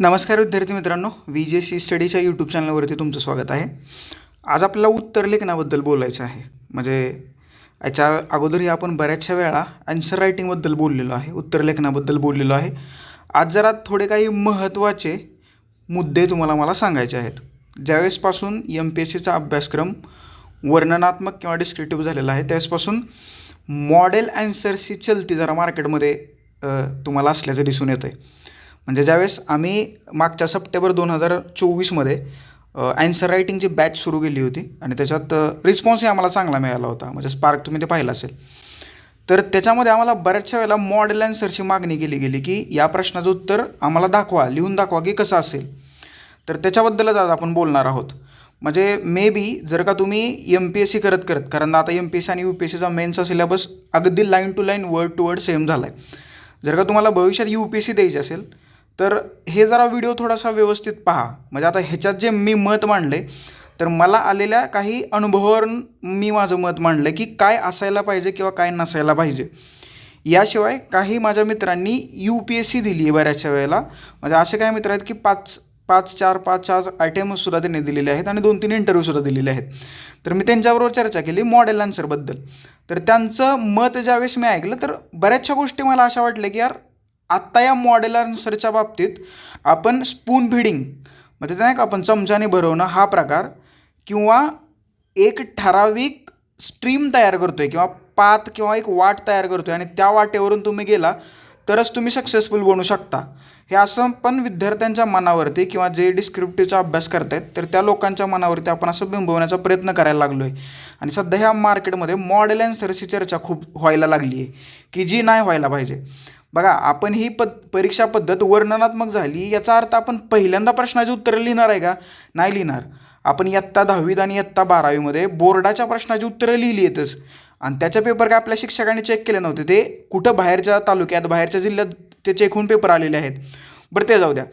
नमस्कार विद्यार्थी मित्रांनो व्ही जे सी स्टडीच्या यूट्यूब चॅनलवरती तुमचं स्वागत आहे. आज आपल्याला उत्तर लेखनाबद्दल बोलायचं आहे. म्हणजे याच्या अगोदरही आपण बऱ्याचशा वेळा आन्सर रायटिंगबद्दल बोललेलो आहे उत्तर लेखनाबद्दल बोललेलो आहे. आज जरा थोडे काही महत्त्वाचे मुद्दे तुम्हाला मला सांगायचे आहेत. ज्यावेळेसपासून एम पी एस सीचा अभ्यासक्रम वर्णनात्मक किंवा डिस्क्रिप्टिव्ह झालेला आहे त्यावेळेसपासून मॉडेल अँसर्सची चलती जरा मार्केटमध्ये तुम्हाला असल्याचं दिसून येतं आहे म्हणजे ज्यावेळेस आम्ही मागच्या सप्टेंबर दोन हजार चोवीसमध्ये ॲन्सर रायटिंगची बॅच सुरू केली होती आणि त्याच्यात रिस्पॉन्सही आम्हाला चांगला मिळाला होता. म्हणजे स्पार्क तुम्ही ते पाहिलं असेल. तर त्याच्यामध्ये आम्हाला बऱ्याचशा वेळेला मॉडेल अँसरची मागणी केली गेली की या प्रश्नाचं उत्तर आम्हाला दाखवा लिहून दाखवा की कसं असेल. तर त्याच्याबद्दलच आज आपण बोलणार आहोत. म्हणजे मे बी जर का तुम्ही एम पी एस सी करत करत कारण आता एम पी एस सी आणि यू पी एस सीचा मेनचा सिलेबस अगदी line to line word to word same झाला आहे जर का तुम्हाला भविष्यात यू पी एस सी द्यायची असेल तर हे जरा व्हिडिओ थोडासा व्यवस्थित पहा. म्हणजे आता ह्याच्यात जे मी मत मांडले तर मला आलेल्या काही अनुभवावरून मी माझं मत मांडलं की काय असायला पाहिजे किंवा काय नसायला पाहिजे. याशिवाय काही माझ्या मित्रांनी यू पी एस सी दिली आहे बऱ्याचशा वेळेला. म्हणजे असे काही मित्र आहेत की पाच पाच चार पाच चार आयटेमसुद्धा त्यांनी दिलेले आहेत आणि दोन तीन इंटरव्ह्यूसुद्धा दिलेले आहेत. तर मी त्यांच्याबरोबर चर्चा केली मॉडेल आन्सरबद्दल तर त्यांचं मत ज्यावेळेस मी ऐकलं तर बऱ्याचशा गोष्टी मला अशा वाटल्या की यार आत्ता या मॉडेलानुसारच्या बाबतीत आपण स्पून फिडिंग म्हणजे ते नाही का आपण चमच्याने भरवणं हा प्रकार किंवा एक ठराविक स्ट्रीम तयार करतो आहे किंवा पात किंवा एक वाट तयार करतो आहे आणि त्या वाटेवरून तुम्ही गेला तरच तुम्ही सक्सेसफुल बनू शकता. हे असं पण विद्यार्थ्यांच्या मनावरती किंवा जे डिस्क्रिप्टिव्हचा अभ्यास करतायत तर त्या लोकांच्या मनावरती आपण असं बिंबवण्याचा प्रयत्न करायला लागलो आहे आणि सध्या ह्या मार्केटमध्ये मॉडेल अँसरची चर्चा खूप व्हायला लागली आहे की जी नाही व्हायला पाहिजे. बघा आपण ही पद परीक्षा पद्धत वर्णनात्मक झाली याचा अर्थ आपण पहिल्यांदा प्रश्नाची उत्तरं लिहिणार आहे का? नाही लिहिणार. आपण इयत्ता दहावीत आणि इयत्ता बारावीमध्ये बोर्डाच्या प्रश्नाची उत्तरं लिहिली येतच आणि त्याचे पेपर काय आपल्या शिक्षकांनी चेक केले नव्हते? ते कुठं? बाहेरच्या तालुक्यात बाहेरच्या जिल्ह्यात ते चेक होऊन पेपर आलेले आहेत. बरं ते जाऊ द्या.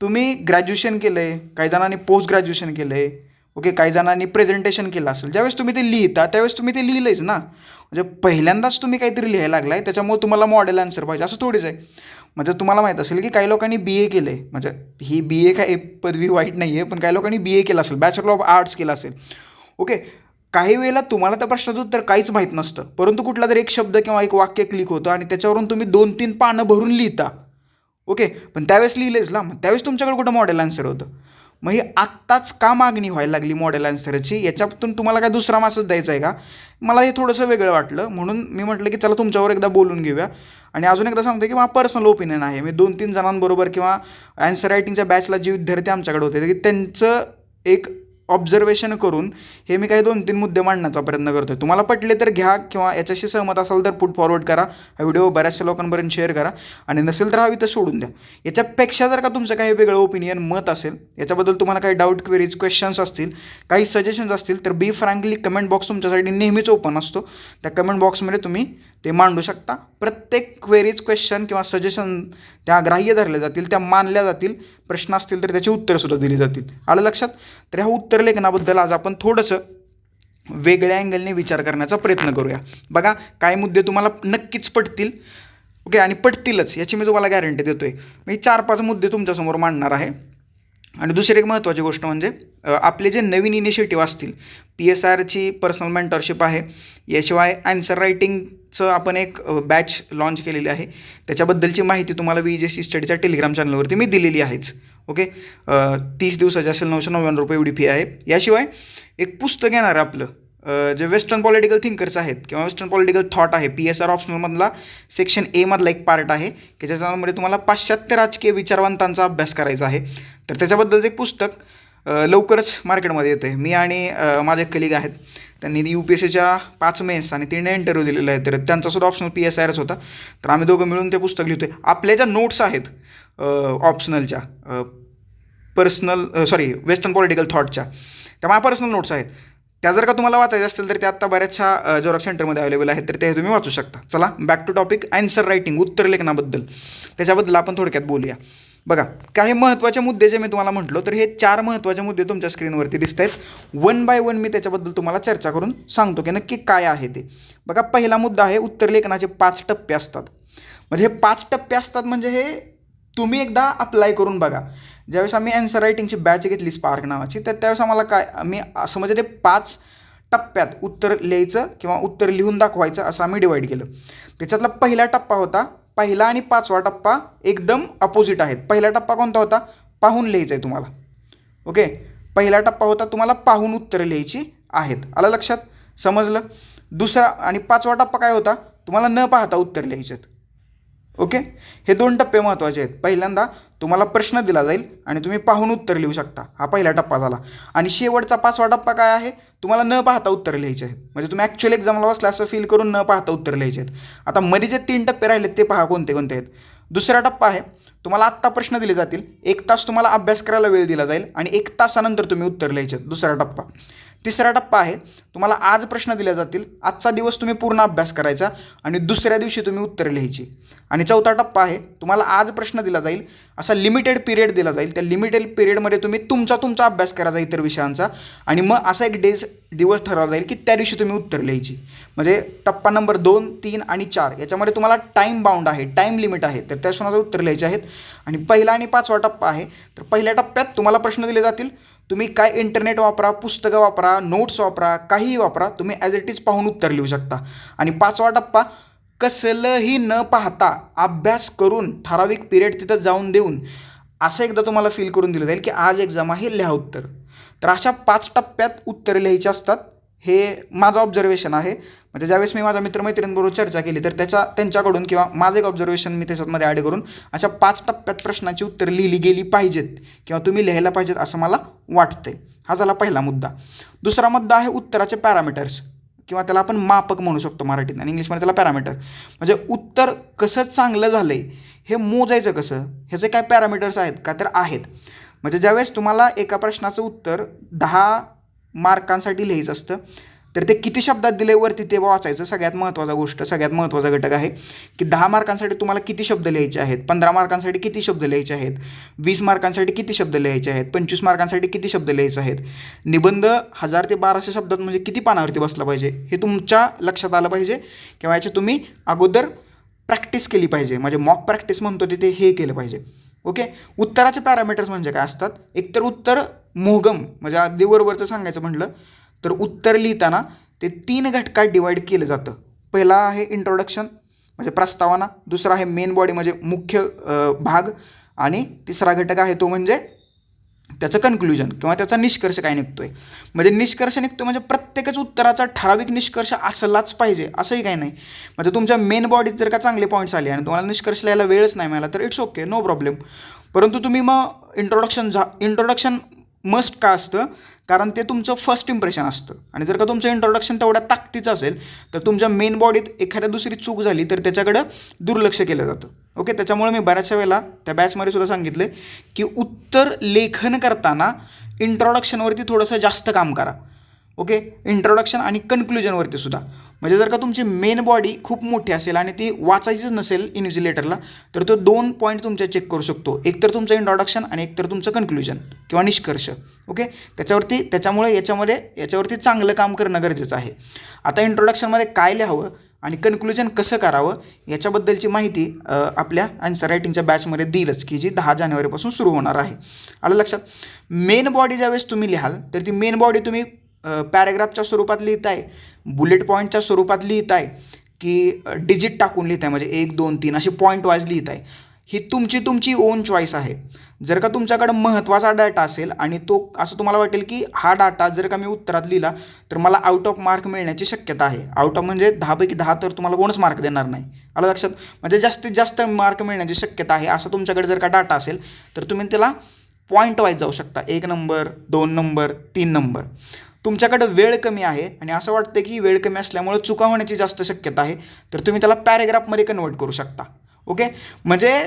तुम्ही ग्रॅज्युएशन केलं आहे काही जणांनी पोस्ट ग्रॅज्युएशन केलं आहे ओके काही जणांनी प्रेझेंटेशन केलं असेल. ज्यावेळेस तुम्ही ते लिहिता त्यावेळेस तुम्ही ते लिहिलंच ना. म्हणजे पहिल्यांदाच तुम्ही काहीतरी लिहायला लागला आहे त्याच्यामुळे तुम्हाला मॉडेल आन्सर पाहिजे. असं थोडीच आहे. म्हणजे तुम्हाला माहीत असेल की काही लोकांनी बी ए केलं आहे म्हणजे ही बी ए काय पदवी वाईट नाही आहे पण काही लोकांनी बी ए केलं असेल. बॅचलर ऑफ आर्ट्स केलं असेल. ओके काही वेळेला तुम्हाला त्या प्रश्नाचं उत्तर काहीच माहीत नसतं. परंतु कुठला तरी एक शब्द किंवा एक वाक्य क्लिक होतं आणि त्याच्यावरून तुम्ही दोन तीन पानं भरून लिहिता. ओके पण त्यावेळेस लिहिलेच ना. मग त्यावेळेस तुमच्याकडे कुठं मॉडेल आन्सर होतं? मग ही आत्ताच का मागणी व्हायला लागली मॉडेल आन्सरची याच्यातून तुम्हाला काय दुसरा मासच द्यायचा आहे का? मला हे थोडंसं वेगळं वाटलं. म्हणून मी म्हटलं की चला तुमच्यावर एकदा बोलून घेऊया. आणि अजून एकदा सांगतो की माझा पर्सनल ओपिनियन आहे. मी दोन तीन जणांबरोबर किंवा ॲन्सर रायटिंगच्या बॅचला जे विद्यार्थी आमच्याकडे होते की त्यांचं एक ऑब्झर्वेशन करून हे मी काही दोन तीन मुद्दे मांडण्याचा प्रयत्न करतो आहे तुम्हाला पटले तर घ्या किंवा याच्याशी सहमत असाल तर पुट फॉरवर्ड करा. हा व्हिडिओ बऱ्याचशा लोकांपर्यंत शेअर करा. आणि नसेल तर हा इथं सोडून द्या. याच्यापेक्षा जर का तुमचं काही वेगळं ओपिनियन मत असेल याच्याबद्दल तुम्हाला काही डाऊट क्वेरीज क्वेश्चन्स असतील काही सजेशन्स असतील तर बी फ्रँकली कमेंट बॉक्स तुमच्यासाठी नेहमीच ओपन असतो. त्या कमेंट बॉक्समध्ये तुम्ही ते मांडू शकता. प्रत्येक क्वेरीज क्वेश्चन किंवा सजेशन त्या ग्राह्य धरल्या जातील त्या मानल्या जातील प्रश्न असतील तर त्याची उत्तरंसुद्धा दिली जातील. आलं लक्षात? तर ह्या उत्तरलेखनाबद्दल आज आपण थोडंसं वेगळ्या अँगलने विचार करण्याचा प्रयत्न करूया. बघा काय मुद्दे तुम्हाला नक्कीच पटतील. ओके आणि पटतीलच याची मी तुम्हाला गॅरंटी देतो आहे मी चार पाच मुद्दे तुमच्यासमोर मांडणार आहे. आणि दुसरी एक महत्त्वाची गोष्ट म्हणजे आपले जे नवीन इनिशिएटिव्ह असतील पी एस आरची पर्सनल मेंटरशिप आहे याशिवाय ॲन्सर चं आपण एक बॅच लॉन्च केलेली आहे. त्याच्याबद्दलची माहिती तुम्हाला वी जे सी स्टडीच्या टेलिग्राम चॅनलवरती मी दिलेली आहेच. ओके? तीस दिवसाची असेल नऊशे नव्याण्णव रुपये एवढी फी आहे. याशिवाय एक पुस्तक येणार आहे आपलं. जे वेस्टर्न पॉलिटिकल थिंकर्स आहेत किंवा वेस्टर्न पॉलिटिकल थॉट आहे पी एस आर ऑप्शनलमधला सेक्शन एमधला एक पार्ट आहे की ज्याच्यामध्ये तुम्हाला पाश्चात्य राजकीय विचारवंतांचा अभ्यास करायचा आहे. तर त्याच्याबद्दलचं एक पुस्तक लवकरच मार्केटमध्ये येतं आहे मी आणि माझे कलिग आहेत. त्यांनी यू पी एस सीच्या पाच मेन्स आणि तीन इंटरव्ह्यू दिलेला आहे तर त्यांचासुद्धा ऑप्शनल पी एस आरच होता. तर आम्ही दोघं मिळून ते पुस्तक लिहितो आहे आपल्या ज्या नोट्स आहेत ऑप्शनलच्या पर्सनल सॉरी वेस्टर्न पॉलिटिकल थॉटच्या त्या माझ्या पर्सनल नोट्स आहेत. त्या जर का तुम्हाला वाचायचे असतील तर त्या आत्ता बऱ्याचशा जोरक सेंटरमध्ये अवेलेबल आहेत. तर ते तुम्ही वाचू शकता. चला back to topic answer writing उत्तर लेखनाबद्दल. त्याच्याबद्दल आपण थोडक्यात बोलूया. बघा काही महत्त्वाचे मुद्दे जे मी तुम्हाला म्हटलो तर हे चार महत्त्वाचे मुद्दे तुमच्या स्क्रीनवरती दिसत आहेत वन बाय वन मी त्याच्याबद्दल तुम्हाला चर्चा करून सांगतो की नक्की काय आहे ते. बघा पहिला मुद्दा आहे उत्तर लेखनाचे पाच टप्पे असतात. म्हणजे हे पाच टप्पे असतात म्हणजे हे तुम्ही एकदा अप्लाय करून बघा. ज्यावेळेस आम्ही अँसर रायटिंगची बॅच घेतली स्पार्क नावाची तर त्यावेळेस आम्हाला काय आम्ही असं म्हणजे ते पाच टप्प्यात उत्तर लिहायचं किंवा उत्तर लिहून दाखवायचं असं आम्ही डिवाईड केलं. त्याच्यातला पहिला टप्पा होता पहिला आणि पाचवा टप्पा एकदम अपोजिट आहेत. पहिला टप्पा कोणता होता? पाहून लिहायचा आहे तुम्हाला. ओके पहिला टप्पा होता तुम्हाला पाहून उत्तरं लिहायची आहेत. आलं लक्षात? समजलं? दुसरा आणि पाचवा टप्पा काय होता? तुम्हाला न पाहता उत्तर लिहायचे आहेत ओके? हे दोन टप्पे महत्त्वाचे आहेत. पहिल्यांदा तुम्हाला प्रश्न दिला जाईल आणि तुम्ही पाहून उत्तर लिहू शकता. हा पहिला टप्पा झाला. आणि शेवटचा पाचवा टप्पा काय आहे? तुम्हाला न पाहता उत्तर लिहायचे आहेत. म्हणजे तुम्ही ॲक्च्युअल एक्झामला बसला असं फील करून न पाहता उत्तर लिहायचे आहेत. आता मध्ये जे तीन टप्पे राहिलेत ते पहा कोणते कोणते आहेत. दुसरा टप्पा आहे तुम्हाला आत्ता प्रश्न दिले जातील. एक तास तुम्हाला अभ्यास करायला वेळ दिला जाईल आणि एक तासानंतर तुम्ही उत्तर लिहायचे आहेत. दुसरा टप्पा. तिसरा टप्पा आहे. तुम्हाला आज प्रश्न दिले जातील आजचा दिवस तुम्ही पूर्ण अभ्यास करायचा आणि दुसऱ्या दिवशी तुम्ही उत्तर लिहायची. आणि चौथा टप्पा आहे तुम्हाला आज प्रश्न दिला जाईल असा लिमिटेड पिरियड दिला जाईल. त्या लिमिटेड पिरियडमध्ये तुम्ही तुमचा तुमचा अभ्यास करायचा इतर विषयांचा आणि मग असा एक डेज दिवस ठरवला जाईल की त्या दिवशी तुम्ही उत्तर लिहायची. म्हणजे टप्पा नंबर दोन तीन आणि चार याच्यामध्ये तुम्हाला टाईम बाउंड आहे टाईम लिमिट आहे. तर त्या क्षणाचं उत्तर लिहायचे आहेत. आणि पहिला आणि पाचवा टप्पा आहे. तर पहिल्या टप्प्यात तुम्हाला प्रश्न दिले जातील तुम्ही काय इंटरनेट वापरा पुस्तकं वापरा नोट्स वापरा काहीही वापरा तुम्ही ॲज इट इज पाहून उत्तर लिहू शकता. आणि पाचवा टप्पा कसलंही न पाहता अभ्यास करून ठराविक पिरियड तिथं जाऊन देऊन असं एकदा तुम्हाला फील करून दिलं जाईल की आज एक्झाम आहे लिहा उत्तर. तर अशा पाच टप्प्यात उत्तर लिहायची असतात हे माझं ऑब्झर्वेशन आहे. म्हणजे ज्यावेळेस मी माझ्या मित्रमैत्रिणींबरोबर चर्चा केली तर त्याच्या त्यांच्याकडून किंवा माझं एक ऑब्झर्वेशन मी त्याच्यामध्ये ॲड करून अशा पाच टप्प्यात प्रश्नाची उत्तरं लिहिली गेली पाहिजेत किंवा तुम्ही लिहायला पाहिजेत असं मला वाटते हा झाला पहिला मुद्दा. दुसरा मुद्दा आहे उत्तराचे पॅरामीटर्स किंवा त्याला आपण मापक म्हणू शकतो मराठीत आणि इंग्लिशमध्ये त्याला पॅरामीटर म्हणजे उत्तर कसं चांगलं झालं आहे हे मोजायचं कसं ह्याचे काय पॅरामीटर्स आहेत का तर आहेत. म्हणजे ज्यावेळेस तुम्हाला एका प्रश्नाचं उत्तर दहा मार्कांसाठी लिहायचं असतं तर ते किती शब्दात दिले वरती ते वाचायचं सगळ्यात महत्त्वाचा गोष्ट सगळ्यात महत्त्वाचा घटक आहे की दहा मार्कांसाठी तुम्हाला किती शब्द लिहायचे आहेत पंधरा मार्कांसाठी किती शब्द लिहायचे आहेत वीस मार्कांसाठी किती शब्द लिहायचे आहेत पंचवीस मार्कांसाठी किती शब्द लिहायचे आहेत. निबंध हजार ते बाराशे शब्दात म्हणजे किती पानावरती बसला पाहिजे हे तुमच्या लक्षात आलं पाहिजे किंवा याचे तुम्ही अगोदर प्रॅक्टिस केली पाहिजे. म्हणजे मॉक प्रॅक्टिस म्हणतो तिथे हे केलं पाहिजे. ओके? उत्तराचे पॅरामीटर्स म्हणजे काय असतात? एकतर उत्तर मोहगम म्हणजे अगदी बरोबरचं सांगायचं म्हटलं तर उत्तर लिहिताना ते तीन घटकात डिवाईड केलं जातं. पहिला आहे इंट्रोडक्शन म्हणजे प्रस्तावना. दुसरा आहे मेन बॉडी म्हणजे मुख्य भाग. आणि तिसरा घटक आहे तो म्हणजे त्याचं कन्क्लुजन किंवा त्याचा निष्कर्ष काय निघतोय. म्हणजे निष्कर्ष निघतो म्हणजे प्रत्येकच उत्तराचा ठराविक निष्कर्ष असलाच पाहिजे असंही काही नाही. म्हणजे तुमच्या मेन बॉडीत जर का चांगले पॉईंट्स आले आणि तुम्हाला निष्कर्ष लिहायला वेळच नाही मिळाला तर इट्स ओके नो प्रॉब्लेम परंतु तुम्ही मग इंट्रोडक्शन झा इंट्रोडक्शन मस्ट का असतं? कारण ते तुमचं फर्स्ट इम्प्रेशन असतं. आणि जर का तुमचं इंट्रोडक्शन तेवढ्या ताकदीचं असेल तर तुमच्या मेन बॉडीत एखाद्या दुसरी चूक झाली तर त्याच्याकडं दुर्लक्ष केलं जातं. ओके त्याच्यामुळे मी बऱ्याचशा वेळेला त्या बॅचमध्ये सुद्धा सांगितलं की उत्तर लेखन करताना इंट्रोडक्शनवरती थोडंसं जास्त काम करा. ओके? इंट्रोडक्शन आणि कन्क्लुजनवरती सुद्धा. म्हणजे जर का तुमची मेन बॉडी खूप मोठी असेल आणि ती वाचायचीच नसेल इन्व्हिजिलेटरला तर तो दोन पॉईंट तुमच्या चेक करू शकतो. एक तर तुमचं इंट्रोडक्शन आणि एक तर तुमचं कन्क्लुजन किंवा निष्कर्ष. ओके? त्याच्यावरती त्याच्यामुळे याच्यामध्ये याच्यावरती चांगलं काम करणं गरजेचं आहे. आता इंट्रोडक्शनमध्ये काय लिहावं आणि कन्क्लुजन कसं करावं याच्याबद्दलची माहिती आपल्या आन्सर रायटिंगच्या बॅचमध्ये देईलच की जी दहा जानेवारीपासून सुरू होणार आहे. आलं लक्षात? मेन बॉडी ज्यावेळेस तुम्ही लिहाल तर ती मेन बॉडी तुम्ही पॅरेग्राफच्या स्वरूपात लिहित आहे बुलेट पॉईंटच्या स्वरूपात लिहित आहे की डिजिट टाकून लिहिताय म्हणजे एक दोन तीन असे पॉईंट वाईज आहे. ही तुमची तुमची ओन चॉईस आहे. जर का तुमच्याकडं महत्त्वाचा डाटा असेल आणि तो असं तुम्हाला वाटेल की हा डाटा जर का मी उत्तरात लिहिला तर मला आउट ऑफ मार्क मिळण्याची शक्यता आहे. आउट ऑफ म्हणजे दहापैकी दहा तर तुम्हाला कोणच मार्क देणार नाही. आलं लक्षात? म्हणजे जास्तीत जास्त मार्क मिळण्याची शक्यता आहे. असं तुमच्याकडे जर का डाटा असेल तर तुम्ही त्याला पॉईंट वाईज जाऊ शकता. एक नंबर दोन नंबर तीन नंबर तुमच्याकडं वेळ कमी आहे आणि असं वाटतं की वेळ कमी असल्यामुळं चुका होण्याची जास्त शक्यता आहे तर तुम्ही त्याला पॅरेग्राफमध्ये कन्वर्ट करू शकता. ओके? म्हणजे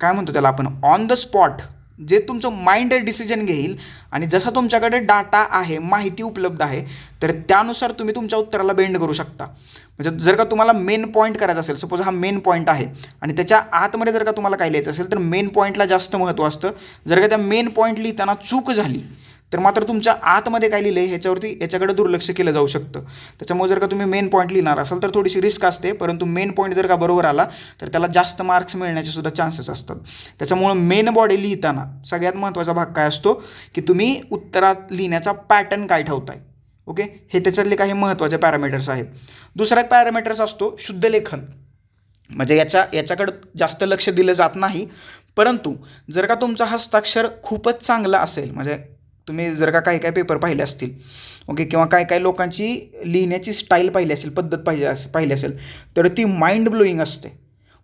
काय म्हणतो त्याला आपण? ऑन द स्पॉट जे तुमचं माइंड डिसिजन घेईल आणि जसा तुमच्याकडे डाटा आहे माहिती उपलब्ध आहे तर त्यानुसार तुम्ही तुमच्या उत्तराला बेंड करू शकता. म्हणजे जर का तुम्हाला मेन पॉईंट करायचा असेल सपोज हा मेन पॉईंट आहे आणि त्याच्या आतमध्ये जर का तुम्हाला काय लिहायचं असेल तर मेन पॉईंटला जास्त महत्त्व असतं. जर का त्या मेन पॉईंट लिहिताना चूक झाली तर मात्र तुमच्या आतमध्ये काय लिहिलं आहे ह्याच्यावरती याच्याकडे दुर्लक्ष केलं जाऊ शकतं. त्याच्यामुळे जर का तुम्ही मेन पॉईंट लिहिणार असाल तर थोडीशी रिस्क असते परंतु मेन पॉईंट जर का बरोबर आला तर त्याला जास्त मार्क्स मिळण्याचे सुद्धा चान्सेस असतात. त्याच्यामुळं मेन बॉडी लिहिताना सगळ्यात महत्त्वाचा भाग काय असतो की तुम्ही उत्तरात लिहिण्याचा पॅटर्न काय ठेवताय. ओके हे त्याच्यातले काही महत्त्वाचे पॅरामीटर्स आहेत. दुसरा एक पॅरामीटर्स असतो शुद्ध लेखन. म्हणजे याच्या याच्याकडं जास्त लक्ष दिलं जात नाही परंतु जर का तुमचा हस्ताक्षर खूपच चांगला असेल म्हणजे तुम्ही जर का काही काही पेपर पाहिले असतील ओके किंवा काय काय लोकांची लिहिण्याची स्टाईल पाहिली असेल पद्धत पाहिजे अस पाहिली असेल तर ती माइंड ब्लोईंग असते.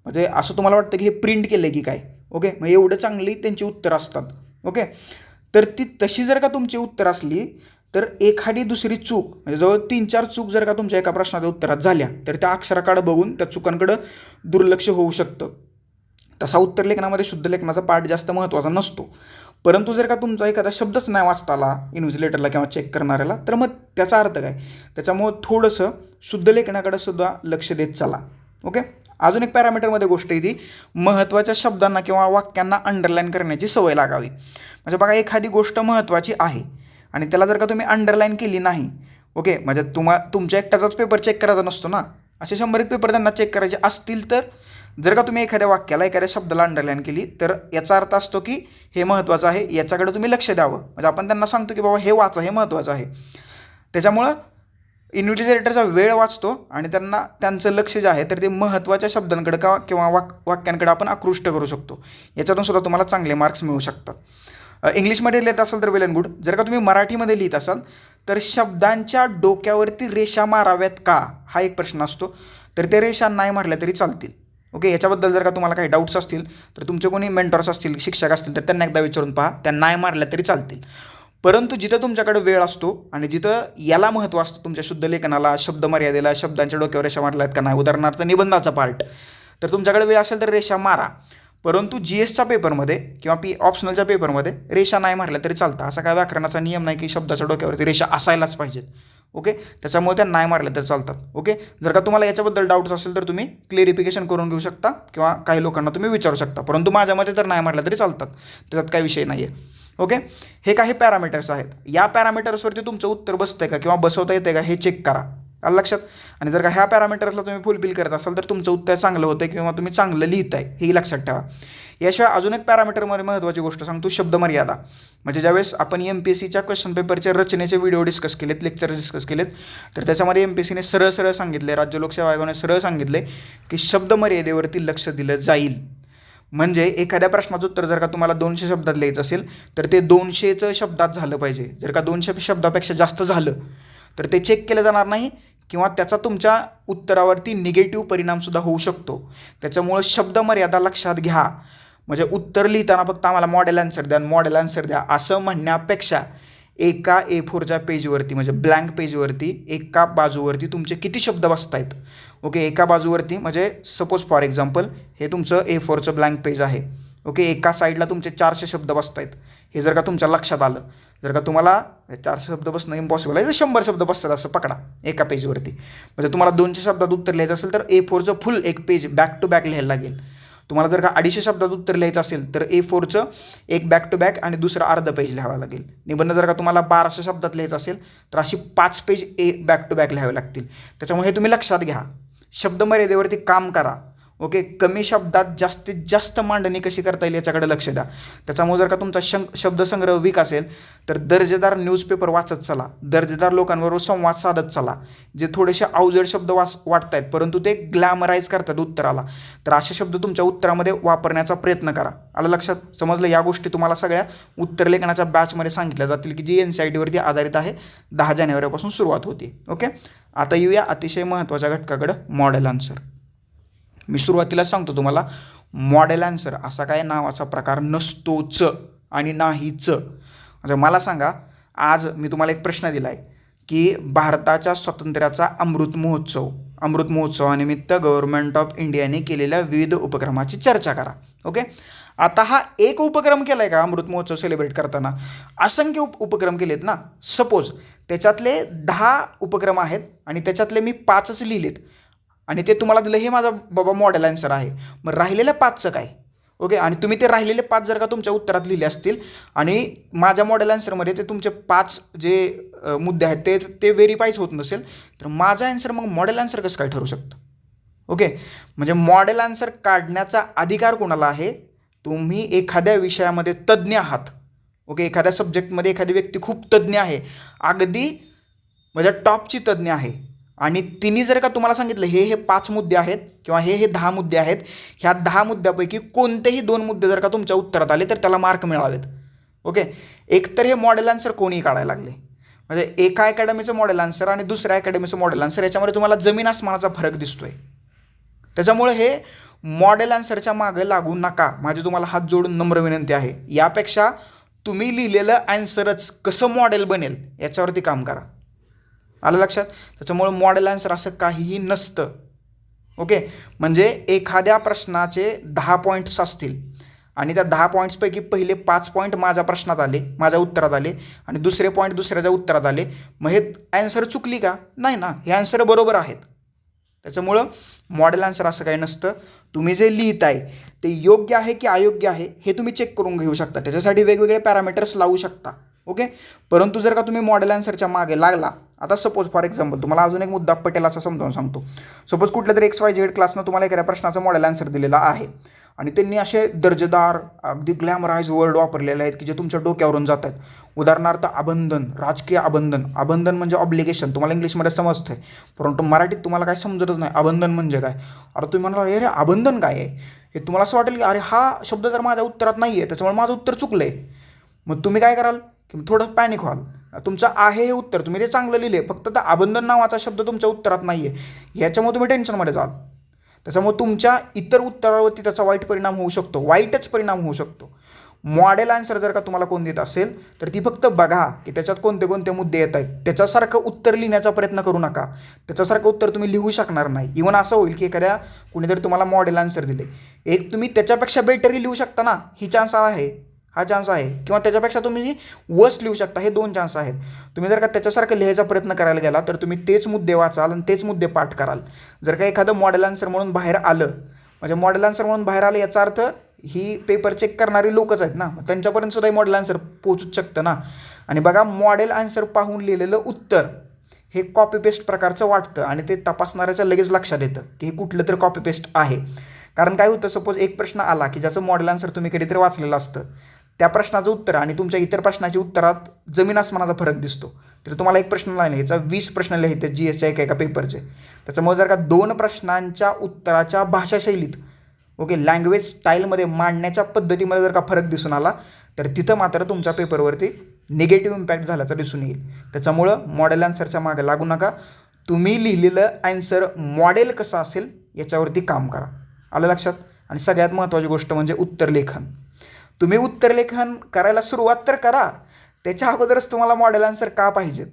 म्हणजे असं तुम्हाला वाटतं की हे प्रिंट केलं आहे की काय ओके मग एवढं चांगली त्यांची उत्तरं असतात ओके तर ती तशी जर का तुमची उत्तर असली तर एखादी दुसरी चूक म्हणजे जवळ तीन चार चूक जर का तुमच्या एका प्रश्नाच्या उत्तरात झाल्या तर त्या अक्षराकडं बघून त्या चुकांकडं दुर्लक्ष होऊ शकतं. तसा उत्तर लेखनामध्ये शुद्ध लेखनाचा पाठ जास्त महत्त्वाचा नसतो. परंतु जर का तुमचा एखादा शब्दच नाही वाचता आला इन्व्हिजिलेटरला किंवा चेक करणाऱ्याला तर मग त्याचा अर्थ काय? त्याच्यामुळं थोडंसं शुद्ध लेखनाकडे सुद्धा लक्ष देत चला. ओके अजून एक पॅरामीटरमध्ये गोष्ट आहे ती महत्त्वाच्या शब्दांना किंवा वाक्यांना अंडरलाईन करण्याची सवय लागावी. म्हणजे बघा एखादी गोष्ट महत्त्वाची आहे आणि त्याला जर का तुम्ही अंडरलाईन केली नाही ओके म्हणजे तुम्हा तुमच्या एकट्याचाच पेपर चेक करायचा नसतो ना? असे शंभर एक पेपर त्यांना चेक करायचे असतील तर? जर का तुम्ही एखाद्या वाक्याला एखाद्या शब्दाला अंडरलाईन केली तर याचा अर्थ असतो की हे महत्त्वाचं आहे याच्याकडे तुम्ही लक्ष द्यावं. म्हणजे आपण त्यांना सांगतो की बाबा हे वाचा हे महत्त्वाचं आहे. त्याच्यामुळं इन्व्हिटिजरेटरचा वेळ वाचतो आणि त्यांना त्यांचं लक्ष जे आहे तर ते महत्त्वाच्या शब्दांकडे का किंवा वाक वाक्यांकडे आपण आकृष्ट करू शकतो. याच्यातून सुद्धा तुम्हाला चांगले मार्क्स मिळू शकतात. इंग्लिशमध्ये लिहित असाल तर वेल अँड गुड जर का तुम्ही मराठीमध्ये लिहित असाल तर शब्दांच्या डोक्यावरती रेषा माराव्यात का? हा एक प्रश्न असतो. तर ते रेषा नाही मारल्या तरी चालतील. ओके याच्याबद्दल जर का तुम्हाला काही डाऊट्स असतील तर तुमचे कोणी मेंटॉर्स असतील शिक्षक असतील तर त्यांना एकदा विचारून पहा. त्या नाही मारल्या तरी चालतील. परंतु जिथं तुमच्याकडे वेळ असतो आणि जिथं याला महत्त्व असतं तुमच्या शुद्ध लेखनाला शब्द मर्यादेला शब्दांच्या डोक्यावर रेषा मारल्या आहेत का नाही? उदाहरणार्थ निबंधाचा पार्ट तर तुमच्याकडे वेळ असेल तर रेषा मारा. परंतु जी एसच्या पेपरमध्ये किंवा पी ऑप्शनलच्या पेपरमध्ये रेषा नाही मारल्या तरी चालतं. असा काय व्याकरणाचा नियम नाही की शब्दाच्या डोक्यावरती रेषा असायलाच पाहिजेत. ओके? त्याच्यामुळे त्या नाही मारल्या तर चालतात. ओके? जर का तुम्हाला याच्याबद्दल डाऊट्स असेल तर तुम्ही क्लिअरिफिकेशन करून घेऊ शकता किंवा काही लोकांना तुम्ही विचारू शकता. परंतु माझ्या मते तर नाही मारल्या तरी चालतात. त्याच्यात काही विषय नाही आहे ओके? हे काही पॅरामीटर्स आहेत. या पॅरामीटर्सवरती तुमचं उत्तर बसतं आहे का किंवा बसवता येते का हे चेक करा. आलं लक्षात? आणि जर का ह्या पॅरामीटर्सला तुम्ही फुलफिल करत असाल तर तुमचं उत्तर चांगलं होतं किंवा तुम्ही चांगलं लिहिताय हेही लक्षात ठेवा. याशिवाय अजून एक पॅरामीटरमध्ये महत्त्वाची गोष्ट सांगतो शब्दमर्यादा. म्हणजे ज्यावेळेस आपण एम पी एस सीच्या क्वेश्चन पेपरच्या रचनेचे व्हिडिओ डिस्कस केलेत लेक्चर डिस्कस केलेत तर त्याच्यामध्ये एम पी एस सीने सरळ सरळ सांगितले राज्य लोकसेवा आयोगाने सरळ सांगितले की शब्दमर्यादेवरती लक्ष दिलं जाईल. म्हणजे एखाद्या प्रश्नाचं उत्तर जर का तुम्हाला दोनशे शब्दात लिहायचं असेल तर ते दोनशेचं शब्दात झालं पाहिजे. जर का दोनशे शब्दापेक्षा जास्त झालं तर ते चेक केलं जाणार नाही किंवा त्याचा तुमच्या उत्तरावरती निगेटिव्ह परिणामसुद्धा होऊ शकतो. त्याच्यामुळं शब्दमर्यादा लक्षात घ्या. म्हणजे उत्तर लिहिताना फक्त आम्हाला मॉडेल आन्सर द्या मॉडेल आन्सर द्या. असं म्हणण्यापेक्षा एका ए फोरच्या पेजवरती म्हणजे ब्लँक पेजवरती एका बाजूवरती तुमचे किती शब्द बसत आहेत ओके एका बाजूवरती म्हणजे सपोज फॉर एक्झाम्पल हे तुमचं ए फोरचं ब्लँक पेज आहे. ओके एका साईडला तुमचे चारशे शब्द बसत आहेत हे जर का तुमच्या लक्षात आलं जर का तुम्हाला चारशे शब्द बसणं इम्पॉसिबल आहे तर शंभर शब्द बसतात असं पकडा एका पेजवरती म्हणजे तुम्हाला दोनशे शब्दात उत्तर लिहायचं असेल तर ए फोरचं फुल एक पेज बॅक टू बॅक लिहायला लागेल. तुम्हाला जर का अडीचशे शब्दात उत्तर लिहायचं असेल तर ए फोरचं एक बॅक टू बॅक आणि दुसरं अर्ध पेज लिहावं लागेल. निबंध जर का तुम्हाला बाराशे शब्दात लिहायचं असेल तर अशी पाच page A back to back लिहावे लागतील. त्याच्यामुळे हे तुम्ही लक्षात घ्या. शब्दमर्यादेवरती काम करा. ओके कमी शब्दात जास्तीत जास्त मांडणी कशी करता येईल याच्याकडे लक्ष द्या. त्याच्यामुळे जर का तुमचा शं शब्दसंग्रह वीक असेल तर दर्जेदार न्यूजपेपर वाचत चला. दर्जेदार लोकांबरोबर संवाद साधत चला. जे थोडेसे अवजड शब्द वाच वाटत आहेत परंतु ते ग्लॅमराईज करतात उत्तराला. तर असे शब्द तुमच्या उत्तरामध्ये वापरण्याचा प्रयत्न करा. आलं लक्षात? समजलं? या गोष्टी तुम्हाला सगळ्या उत्तर लेखनाच्या बॅचमध्ये सांगितल्या जातील की जी एन सी आय टीवरती आधारित आहे. दहा जानेवारीपासून सुरुवात होती. ओके आता येऊया अतिशय महत्त्वाच्या घटकाकडं मॉडेल आन्सर मी सुरुवातीला सांगतो तुम्हाला मॉडेल आन्सर असा काय नावाचा प्रकार नसतोच आणि नाहीच. म्हणजे मला सांगा आज मी तुम्हाला एक प्रश्न दिला आहे की भारताच्या स्वातंत्र्याचा अमृत महोत्सव अमृत महोत्सवानिमित्त गव्हर्नमेंट ऑफ इंडियाने केलेल्या विविध उपक्रमाची चर्चा करा. ओके आता हा एक उपक्रम केला आहे का अमृत महोत्सव सेलिब्रेट करताना? असंख्य उप उपक्रम केलेत ना? सपोज त्याच्यातले दहा उपक्रम आहेत आणि त्याच्यातले मी पाचच लिहिलेत. आणि ते तुम्हाला दिलं हे माझा बाबा मॉडेल आन्सर आहे. मग राहिलेल्या पाचचं काय? ओके आणि तुम्ही ते राहिलेले पाच जर का तुमच्या उत्तरात लिहिले असतील आणि माझ्या मॉडेल आन्सरमध्ये ते तुमचे पाच जे मुद्दे आहेत ते ते व्हेरीफाईच होत नसेल तर माझा आन्सर मग मॉडेल आन्सर कसं काय ठरू शकतं? ओके म्हणजे मॉडेल आन्सर काढण्याचा अधिकार कोणाला आहे? तुम्ही एखाद्या विषयामध्ये तज्ज्ञ आहात. ओके एखाद्या सब्जेक्टमध्ये एखादी व्यक्ती खूप तज्ज्ञ आहे. अगदी म्हणजे टॉपची तज्ज्ञ आहे. आणि तिने जर का तुम्हाला सांगितलं हे हे पाच मुद्दे आहेत किंवा हे हे दहा मुद्दे आहेत ह्या दहा मुद्द्यापैकी कोणतेही दोन मुद्दे जर का तुमच्या उत्तरात आले तर त्याला मार्क मिळावेत. ओके एकतर हे मॉडेल आन्सर कोणी काढायला लागले. म्हणजे एका अकॅडमीचं मॉडेल आन्सर आणि दुसऱ्या अकॅडमीचं मॉडेल आन्सर याच्यामध्ये तुम्हाला जमीन आसमानाचा फरक दिसतोय. त्याच्यामुळे हे मॉडेल आन्सरच्या मागं लागू नका. माझी तुम्हाला हात जोडून नम्र विनंती आहे. यापेक्षा तुम्ही लिहिलेलं आन्सरच कसं मॉडेल बनेल याच्यावरती काम करा. आलं लक्षात? त्याच्यामुळं मॉडेल आन्सर असं काहीही नसतं. ओके? म्हणजे एखाद्या प्रश्नाचे दहा पॉईंट्स असतील. आणि त्या दहा पॉईंट्सपैकी पहिले पाच पॉईंट माझ्या प्रश्नात आले माझ्या उत्तरात आले. आणि दुसरे पॉईंट दुसऱ्याच्या उत्तरात आले. मग हे ॲन्सर चुकली का? नाही ना. हे ॲन्सर बरोबर आहेत. त्याच्यामुळं मॉडेल आन्सर असं काही नसतं. तुम्ही जे लिहिताय ते योग्य आहे की अयोग्य आहे हे तुम्ही चेक करून घेऊ शकता. त्याच्यासाठी वेगवेगळे पॅरामीटर्स लावू शकता. ओके? परंतु जर का तुम्ही मॉडेल आन्सरच्या मागे लागला आता सपोज फॉर एक्झाम्पल तुम्हाला अजून एक मुद्दा पटेल असा समजावून सांगतो. सपोज कुठल्या तरी एक्स वाय झेड क्लासनं तुम्हाला एखाद्या प्रश्नाचं मॉडेल आन्सर दिलेला आहे. आणि त्यांनी असे दर्जेदार अगदी ग्लॅमराईज वर्ड वापरलेले आहेत की जे तुमच्या डोक्यावरून जात आहेत उदाहरणार्थ अबंधन राजकीय अबंधन. अबंधन म्हणजे ऑब्लिगेशन तुम्हाला इंग्लिशमध्ये समजतं आहे परंतु मराठीत तुम्हाला काय समजतच नाही. अबंधन म्हणजे काय? अरे तुम्ही म्हणाला अरे अबंधन काय आहे? हे तुम्हाला असं वाटेल की अरे हा शब्द तर माझ्या उत्तरात नाही आहे त्याच्यामुळे माझं उत्तर चुकलं आहे मग तुम्ही काय कराल? की थोडं पॅनिक व्हाल. तुमचं आहे हे उत्तर तुम्ही ते चांगलं लिहिले फक्त त्या अबंधन नावाचा शब्द तुमच्या उत्तरात नाही आहे ह्याच्यामुळे तुम्ही टेन्शनमध्ये जाल. त्याच्यामुळे तुमच्या इतर उत्तरावरती त्याचा वाईट परिणाम होऊ शकतो वाईटच परिणाम होऊ शकतो. मॉडेल आन्सर जर का तुम्हाला कोण देत असेल तर ती फक्त बघा की त्याच्यात कोणते कोणते मुद्दे येत आहेत. त्याच्यासारखं उत्तर लिहिण्याचा प्रयत्न करू नका. त्याच्यासारखं उत्तर तुम्ही लिहू शकणार नाही. इवन असं होईल की एखाद्या कुणीतरी तुम्हाला मॉडेल आन्सर दिले. एक तुम्ही त्याच्यापेक्षा बेटरही लिहू शकता ना ही चान्स आहे. हा चान्स आहे. किंवा त्याच्यापेक्षा तुम्ही वस लिहू शकता. हे दोन चान्स आहेत. तुम्ही जर का त्याच्यासारखं लिहायचा प्रयत्न करायला गेला तर तुम्ही तेच मुद्दे वाचाल आणि तेच मुद्दे पाठ कराल. जर का एखादं मॉडेल आन्सर म्हणून बाहेर आलं म्हणजे मॉडेल आन्सर म्हणून बाहेर आलं याचा अर्थ ही पेपर चेक करणारी लोकच आहेत ना. मग त्यांच्यापर्यंत सुद्धा मॉडेल आन्सर पोचूच शकतं ना. आणि बघा मॉडेल आन्सर पाहून लिहिलेलं उत्तर हे कॉपी पेस्ट प्रकारचं वाटतं आणि ते तपासणाऱ्याच्या लगेच लक्षात येतं की हे कुठलं तरी कॉपी पेस्ट आहे. कारण काय होतं सपोज एक प्रश्न आला की ज्याचं मॉडेल आन्सर तुम्ही कधीतरी वाचलेलं असतं. त्या प्रश्नाचं उत्तर आणि तुमच्या इतर प्रश्नाच्या उत्तरात जमीन आसमानाचा फरक दिसतो. तर तुम्हाला एक प्रश्न लिहिला याचा वीस प्रश्न लिहायचे जी एसच्या एका एका पेपरचे त्याच्यामुळे जर का दोन प्रश्नांच्या उत्तराच्या भाषाशैलीत ओके लँग्वेज स्टाईलमध्ये मांडण्याच्या पद्धतीमध्ये जर का फरक दिसून आला तर तिथं मात्र तुमच्या पेपरवरती निगेटिव्ह इम्पॅक्ट झाल्याचं दिसून येईल. त्याच्यामुळं मॉडेल आन्सरच्या मागे लागू नका. तुम्ही लिहिलेलं ॲन्सर मॉडेल कसं असेल याच्यावरती काम करा. आलं लक्षात? आणि सगळ्यात महत्त्वाची गोष्ट म्हणजे उत्तरलेखन तुम्ही उत्तरलेखन करायला सुरुवात तर करा. त्याच्या अगोदरच तुम्हाला मॉडेल आन्सर का पाहिजेत?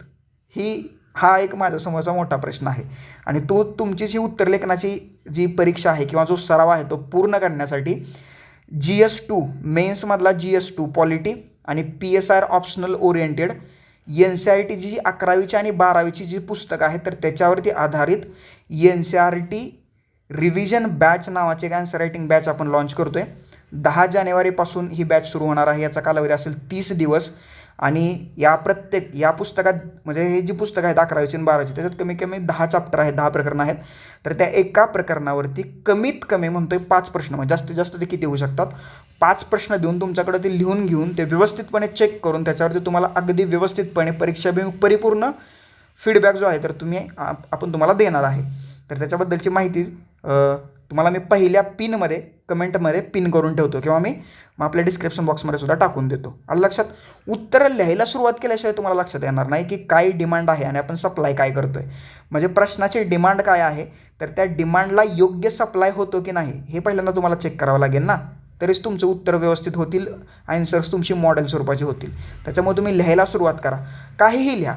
ही हा एक माझ्यासमोरचा मोठा प्रश्न आहे. आणि तो तुमची जी उत्तरलेखनाची जी परीक्षा आहे किंवा जो सराव आहे तो पूर्ण करण्यासाठी जी एस टू मेन्समधला जी एस टू पॉलिटी आणि P S R optional oriented N C R टीची जी अकरावीची आणि बारावीची जी पुस्तकं आहेत तर त्याच्यावरती आधारित N C R T revision batch नावाचे एक आन्सर रायटिंग बॅच आपण लॉन्च करतो आहे दहा जानेवारीपासून ही बॅच सुरू होणार आहे. याचा कालावधी असेल तीस दिवस. आणि या प्रत्येक या पुस्तकात म्हणजे हे जी पुस्तकं आहेत अकरावीची आणि बारावीची त्याच्यात कमी कमी दहा चॅप्टर आहेत दहा प्रकरणं आहेत. तर त्या एका प्रकरणावरती कमीत कमी म्हणतोय पाच प्रश्न म्हणजे जास्तीत जास्त ते किती होऊ शकतात? पाच प्रश्न देऊन तुमच्याकडे ते लिहून घेऊन ते व्यवस्थितपणे चेक करून त्याच्यावरती तुम्हाला अगदी व्यवस्थितपणे परीक्षाभिमुख परिपूर्ण फीडबॅक जो आहे तर तुम्ही आपण तुम्हाला देणार आहे. तर त्याच्याबद्दलची माहिती तुम्हाला मी पहिल्या पिनमध्ये कमेंटमध्ये पिन करून ठेवतो किंवा मी मग आपल्या डिस्क्रिप्शन बॉक्समध्ये सुद्धा टाकून देतो. आलं लक्षात? उत्तरं लिहायला सुरुवात केल्याशिवाय तुम्हाला लक्षात येणार नाही की काय डिमांड आहे आणि आपण सप्लाय काय करतो आहे म्हणजे प्रश्नाची डिमांड काय आहे? तर त्या डिमांडला योग्य सप्लाय होतो की नाही हे पहिल्यांदा तुम्हाला चेक करावं लागेल ना? तरीच तुमचं उत्तर व्यवस्थित होतील आन्सर्स तुमची मॉडेल स्वरूपाची होतील. त्याच्यामुळे तुम्ही लिहायला सुरुवात करा. काहीही लिहा.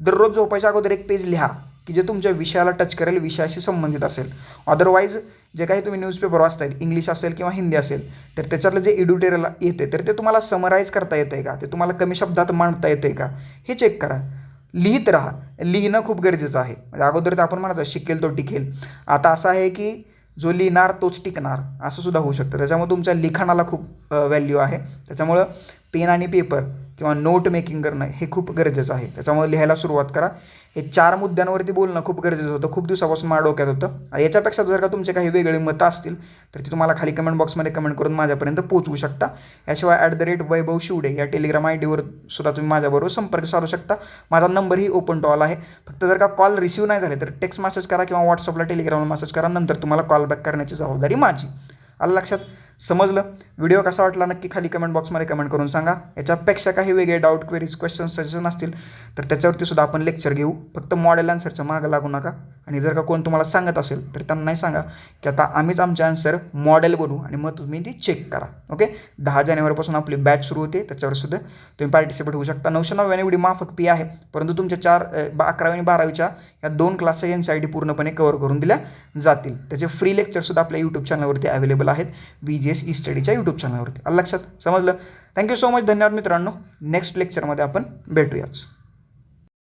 दररोज झोपायच्या अगोदर एक पेज लिहा की जे तुमच्या विषयाला टच करेल विषयाशी संबंधित असेल. अदरवाईज जे काही तुम्ही न्यूजपेपर वाचतायत इंग्लिश असेल किंवा हिंदी असेल तर त्याच्यातलं जे एडिटोरियल येते तर ते तुम्हाला समराईज करता येतं आहे का? ते तुम्हाला कमी शब्दात मांडता येतं आहे का? हे चेक करा. लिहित राहा. लिहिणं खूप गरजेचं आहे. म्हणजे अगोदर तर आपण म्हणायचं शिकेल तो टिकेल. आता असं आहे की जो लिहिणार तोच टिकणार. असं सुद्धा होऊ शकतं. त्याच्यामुळे तुमच्या लिखाणाला खूप व्हॅल्यू आहे. त्याच्यामुळं पेन आणि पेपर किंवा नोट मेकिंग करणं हे खूप गरजेचं आहे. त्याच्यामुळे लिहायला सुरुवात करा. हे चार मुद्द्यांवरती बोलणं खूप गरजेचं होतं. खूप दिवसापासून माझ्या डोक्यात होतं. याच्यापेक्षा जर का तुमचे काही वेगळे मतं असतील तर ती तुम्हाला खाली कमेंट बॉक्समध्ये कमेंट करून माझ्यापर्यंत पोहोचवू शकता. याशिवाय at the rate Vaibhav Shivde या टेलिग्राम आय डीवर सुद्धा तुम्ही माझ्याबरोबर संपर्क साधू शकता. माझा नंबरही ओपन टू ऑल आहे. फक्त जर का कॉल रिसिव्ह नाही झाले तर टेक्स्ट मेसेज करा किंवा व्हॉट्सअपला टेलिग्रामवर मेसेज करा. नंतर तुम्हाला कॉल बॅक करण्याची जबाबदारी माझी. आलं लक्षात? समजलं? व्हिडिओ कसा वाटला नक्की खाली कमेंट बॉक्समध्ये कमेंट करून सांगा. याच्यापेक्षा काही वेगळे डाऊट क्वेरीज क्वेश्चन सजेशन असतील तर त्याच्यावरती सुद्धा आपण लेक्चर घेऊ. फक्त मॉडेल आन्सरचं मागं लागू नका. आणि जर का कोण तुम्हाला सांगत असेल तर त्यांनाही सांगा की आता आम्हीच आमचे आन्सर मॉडेल बनवू आणि मग तुम्ही ती चेक करा. ओके दहा जानेवारीपासून आपली बॅच सुरू होते. त्याच्यावर सुद्धा तुम्ही पार्टिसिपेट होऊ शकता. नऊशे नव्याण्णव एवढी माफक फी आहे. परंतु तुमच्या चार अकरावी आणि बारावीच्या या दोन क्लासच्या एन सी आय टी पूर्णपणे कव्हर करून दिल्या जातील. त्याचे फ्री लेक्चरसुद्धा आपल्या यूट्यूब चॅनलवरती अवेलेबल आहेत. V G G S E स्टडीच्या YouTube चॅनलवरती आलं लक्षात? समजलं? थँक्यू सो मच धन्यवाद मित्रांनो. नेक्स्ट लेक्चरमध्ये आपण भेटूयाच.